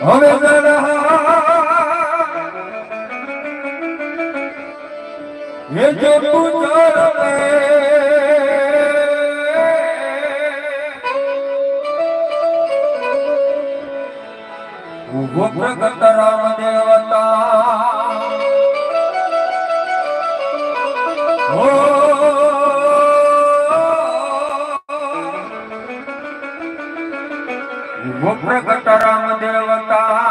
હવે એ જો તું ઊભો પ્રગટ રામ દેવ ગુપ્ત રામ દેવતા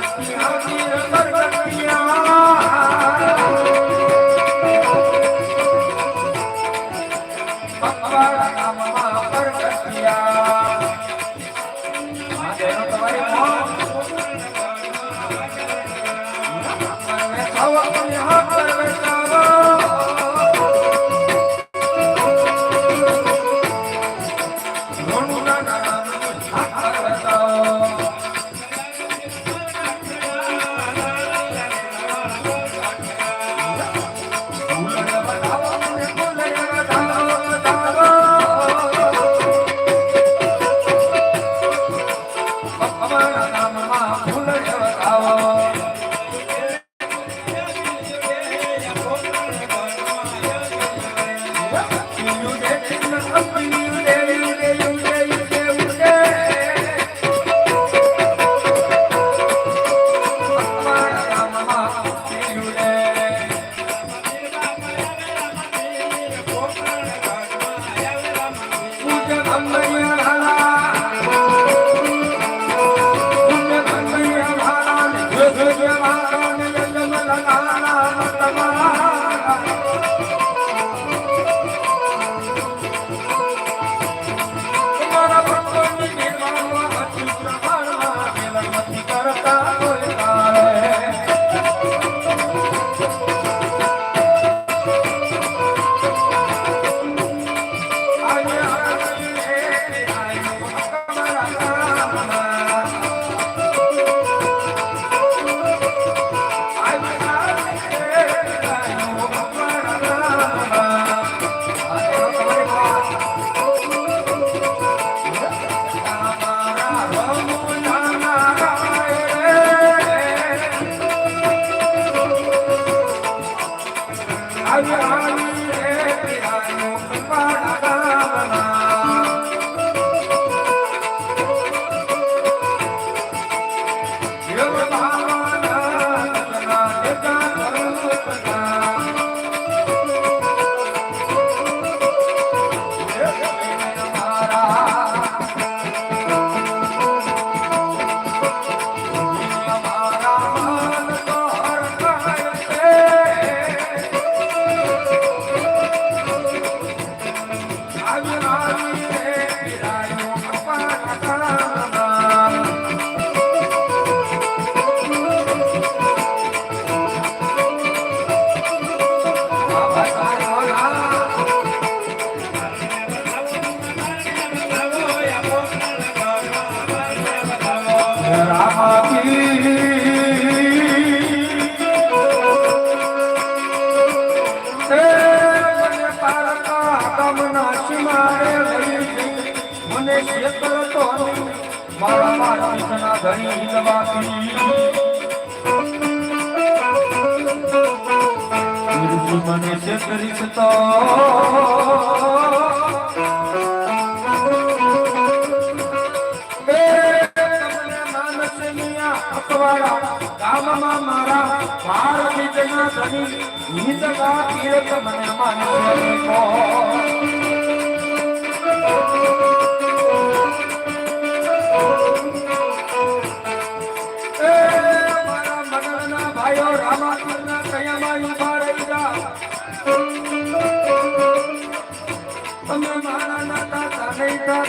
पिया કૃષ્ણ ધરી દવાતી ગુરુજી મને છે તો એ તમને માનસ મિયા ગામમાં મારા બાર જના ધની નિજગા તીરથ મને માનસ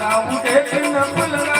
राहू दे न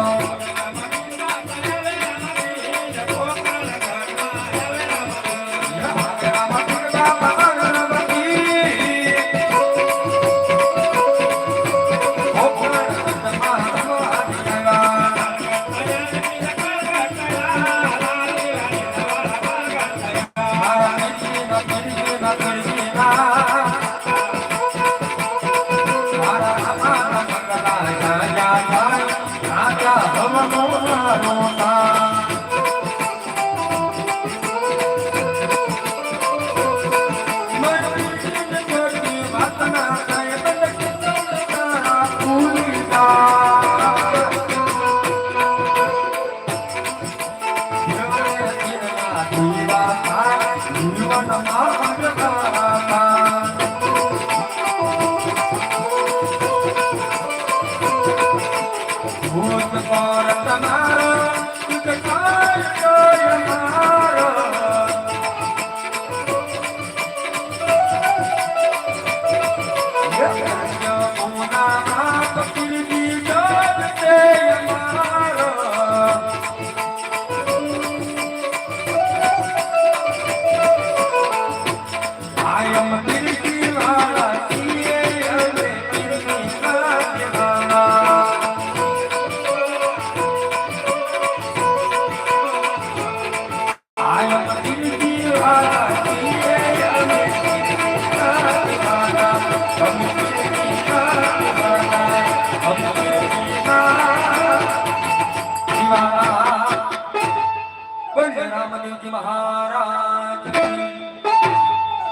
મહારાજ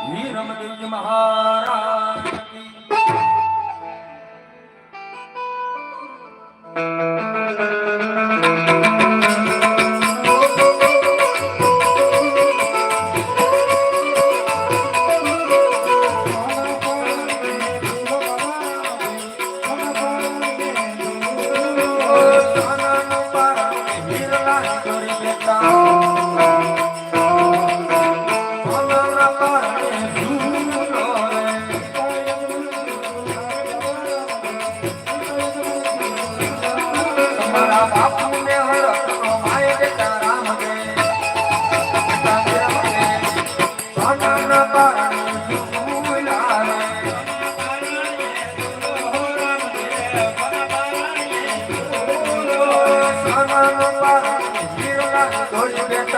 નીરમદેવજી મહારાજ Oh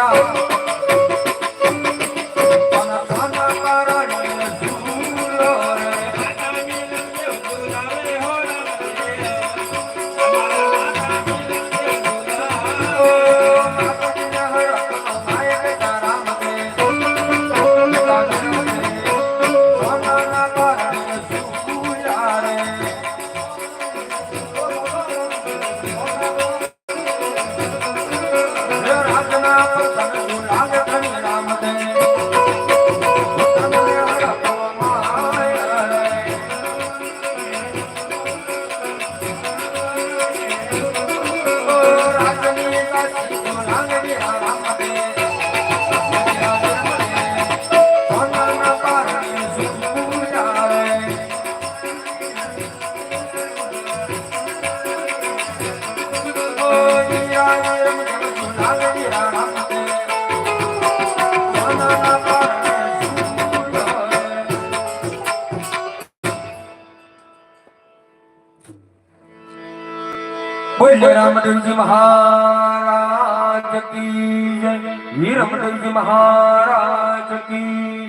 Oh. જય રામદેવજી મહારાજ કી જય. રામદેવજી મહારાજ કી